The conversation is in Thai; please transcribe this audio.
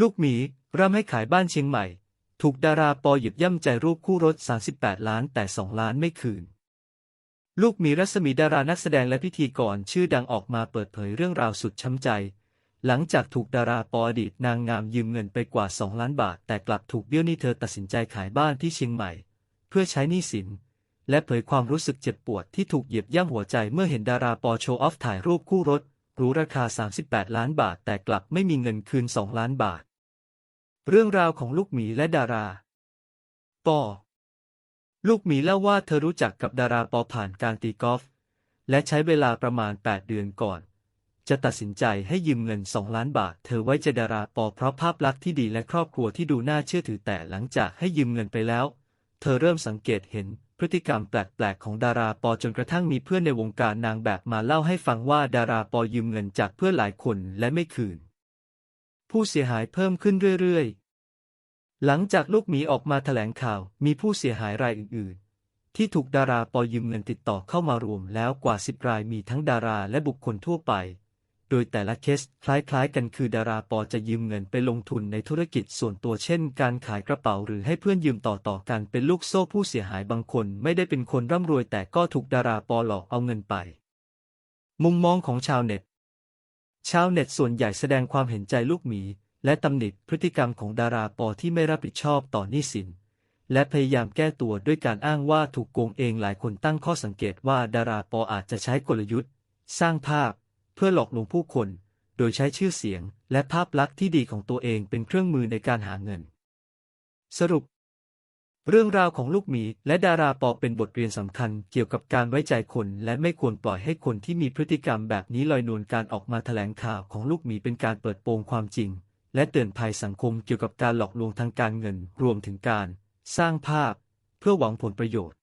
ลูกหมีร่ำให้ขายบ้านเชียงใหม่ ถูกดาราปอหยิบย่ำใจรูปคู่รถ 38 ล้านแต่ 2 ล้านไม่คืน ลูกหมีรัศมีดารานักแสดงและพิธีกรชื่อดังออกมาเปิดเผยเรื่องราวสุดช้ำใจ หลังจากถูกดาราปออดีตนางงามยืมเงินไปกว่า 2 ล้านบาท แต่กลับถูกเบี้ยวหนี้เธอตัดสินใจขายบ้านที่เชียงใหม่ เพื่อใช้หนี้สิน และเผยความรู้สึกเจ็บปวดที่ถูกเหยียบย่ำหัวใจเมื่อเห็นดาราปอโชว์ออฟถ่ายรูปคู่รถ รูราคา 38 ล้านบาท แต่กลับไม่มีเงินคืน 2 ล้านบาท เรื่องราวของลูกหมีและดารา ปอ ลูกหมีเล่าว่าเธอรู้จักกับดาราปอผ่านการตีกอล์ฟและใช้เวลาประมาณ 8 เดือนก่อน จะตัดสินใจให้ยืมเงิน 2 ล้านบาท เธอไว้ใจดาราปอเพราะภาพลักษณ์ที่ดีและครอบครัวที่ดูน่าเชื่อถือแต่หลังจากให้ยืมเงินไปแล้ว เธอเริ่มสังเกตเห็น พฤติกรรมแปลกๆ ของดาราปอจนกระทั่งมีเพื่อนในวงการนางแบบมาเล่าให้ฟังว่าดาราปอยืมเงินจากเพื่อนหลายคนและไม่คืน ผู้เสียหายเพิ่มขึ้นเรื่อยๆ หลังจากลูกหมีออกมาแถลงข่าว มีผู้เสียหายรายอื่นๆ ที่ถูกดาราปอยืมเงินติดต่อเข้ามารวมแล้วกว่าสิบรายมีทั้งดาราและบุคคลทั่วไป โดยแต่ละเคสคล้ายๆ กันคือดาราปอจะยืมเงินไปลงทุนในธุรกิจส่วนตัวเช่น การขายกระเป๋าหรือให้เพื่อนยืมต่อๆกันเป็นลูกโซ่ผู้เสียหายบางคนไม่ได้เป็นคนร่ำรวยแต่ก็ถูกดาราปอหลอกเอาเงินไป มุมมองของชาวเน็ต ชาวเน็ตส่วนใหญ่แสดงความเห็นใจลูกหมี และตำหนิพฤติกรรมของดาราปอที่ไม่รับผิดชอบต่อหนี้สินและพยายามแก้ตัวด้วยการอ้างว่าถูกโกงเองหลายคนตั้งข้อสังเกตว่าดาราปออาจจะใช้กลยุทธ์ สร้างภาพ เพื่อหลอกลวงผู้คน โดยใช้ชื่อเสียงและภาพลักษณ์ที่ดีของตัวเองเป็นเครื่องมือในการหาเงิน สรุป เรื่องราวของลูกหมีและดาราปอเป็นบทเรียนสำคัญเกี่ยวกับการไว้ใจคนและไม่ควรปล่อยให้คนที่มีพฤติกรรมแบบนี้ลอยนวลการออกมาแถลงข่าวของลูกหมีเป็นการเปิดโปงความจริง และเตือนภัยสังคมเกี่ยวกับการหลอกลวงทางการเงิน รวมถึงการ สร้างภาพ เพื่อหวังผลประโยชน์